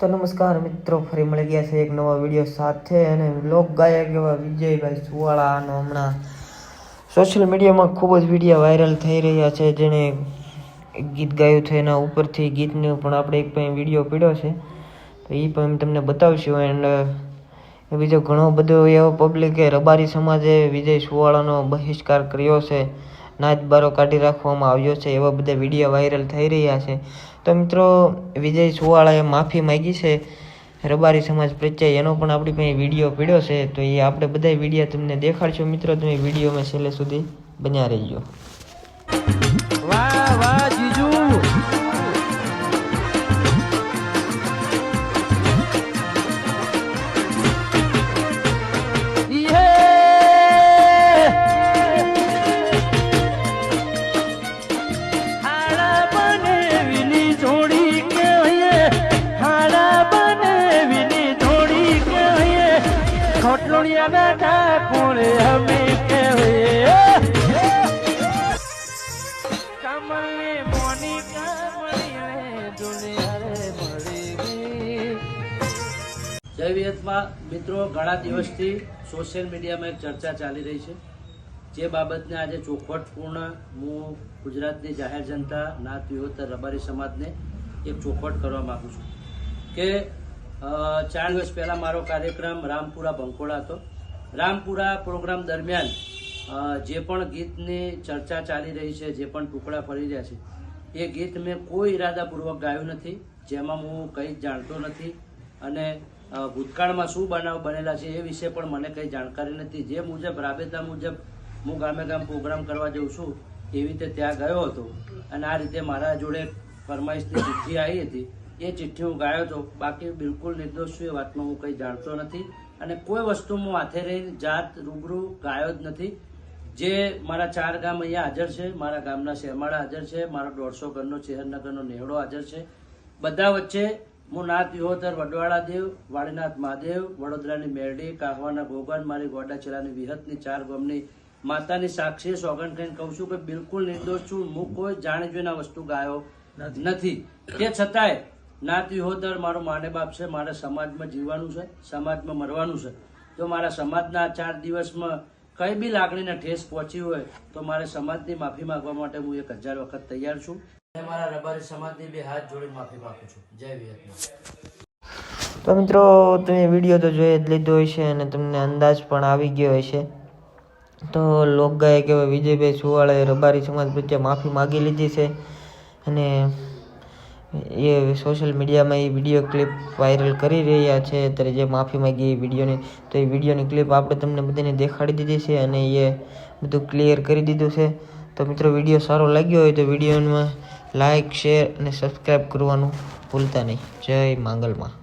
તો નમસ્કાર મિત્રો, ફરી મળી ગયા છે એક નવા વીડિયો સાથે અને લોક ગાયક એવા વિજયભાઈ સુવાળાનો હમણાં સોશિયલ મીડિયામાં ખૂબ જ વીડિયો વાયરલ થઈ રહ્યા છે, જેણે ગીત ગાયું છે, એના ઉપરથી ગીતનું પણ આપણે એક પણ વીડિયો પીડ્યો છે. તો એ પણ તમને બતાવશું એન્ડ બીજો ઘણો બધો એવો પબ્લિકે રબારી સમાજે વિજય સુવાળાનો બહિષ્કાર કર્યો છે. નાચ બારો કાઢી રાખવામાં આવ્યો છે, એવા બધા વીડિયો વાયરલ થઈ રહ્યા છે. તો મિત્રો, વિજય સુવાળાએ માફી માગી છે. રબારી સમાજ પ્રત્યે એનો પણ આપણી પાસે વીડિયો પીડ્યો છે. તો એ આપણે બધા વીડિયો તમને દેખાડશું. મિત્રો, તમે વિડીયોમાં છેલ્લે સુધી બન્યા રહીજો. વિહતમાં મિત્રો, ઘણા દિવસથી સોશિયલ મીડિયામાં એક ચર્ચા ચાલી રહી છે. જે બાબતને આજે ચોખવટપૂર્ણ હું ગુજરાતની જાહેર જનતા, નાત વિહોતર રબારી સમાજને એક ચોખવટ કરવા માગું છું કે ચાર દિવસ પહેલા મારો કાર્યક્રમ રામપુરા બંકોળા હતો. રામપુરા પ્રોગ્રામ દરમિયાન જે પણ ગીતની ચર્ચા ચાલી રહી છે, જે પણ ટુકડા ફરી રહ્યા છે, એ ગીત મેં કોઈ ઈરાદાપૂર્વક ગાયું નથી. જેમાં હું કંઈ જાણતો નથી. અને ભૂતકાળમાં શું બનાવ બનેલા છે એ વિશે પણ મને કંઈ જાણકારી નથી. જે મુજબ, રાબેતા મુજબ હું ગામે ગામ પ્રોગ્રામ કરવા જઉં છું, એવી રીતે ત્યાં ગયો હતો. અને આ રીતે મારા જોડે ફરમાઈશની ચિઠ્ઠી આવી હતી. એ ચિઠ્ઠી હું ગાયો હતો બાકી બિલકુલ નિર્દોષ છું એ વાતમાં હું કંઈ જાણતો નથી. અને કોઈ વસ્તુ હું હાથે રહીને જાત રૂબરૂ ગાયો જ નથી. જે મારા ચાર ગામ અહીંયા હાજર છે મારા ગામના શેરમાળા હાજર છે મારો દોઢસો ઘરનો ચેહરનગરનો નેહડો હાજર છે. બધા વચ્ચે હું નાથ વિહોતર વડવાળા દેવ વાળીનાથ મહાદેવ વડોદરાની મેરડી કાહવાના ગોગન મારી ગોડાચેરાની વિહતની ચાર ગામની માતાની સાક્ષી સોગંદ કહીને કહું છું કે બિલકુલ નિર્દોષ છું. હું કોઈ જાણી જોઈને વસ્તુ ગાયો નથી. તે છતાંય નાત વિહોતર મારો માને બાપ છે, મારે સમાજમાં જીવવાનું છે, સમાજમાં મરવાનું છે. જો મારા સમાજના ચાર દિવસમાં કઈ બી લાગણીને ઠેસ પહોંચી હોય, તો મારે સમાજની માફી માંગવા માટે હું એક હજાર વખત તૈયાર છું. અને મારા રબારી સમાજની બે હાથ જોડી માફી માંગુ છું. જય વિયતનામ. તો મિત્રો, તમે વીડિયો તો જોઈ જ લીધો હશે અને તમને અંદાજ પણ આવી ગયો હશે. તો લોકગાયક એવા વિજયભાઈ સુવાળાએ રબારી સમાજ પ્રત્યે માફી માગી લીધી છે. અને એ સોશિયલ મીડિયામાં એ વીડિયો ક્લિપ વાયરલ કરી રહ્યા છે. અત્યારે જે માફી માંગી એ વિડીયોની તો એ વિડીયોની ક્લિપ આપણે તમને બધાને દેખાડી દીધી છે અને એ બધું ક્લિયર કરી દીધું છે. તો મિત્રો વીડિયો સારો લાગ્યો હોય તો વિડીયોમાં લાઇક શેર અને સબસ્ક્રાઈબ કરવાનું ભૂલતા નહીં. જય માંગલમાં.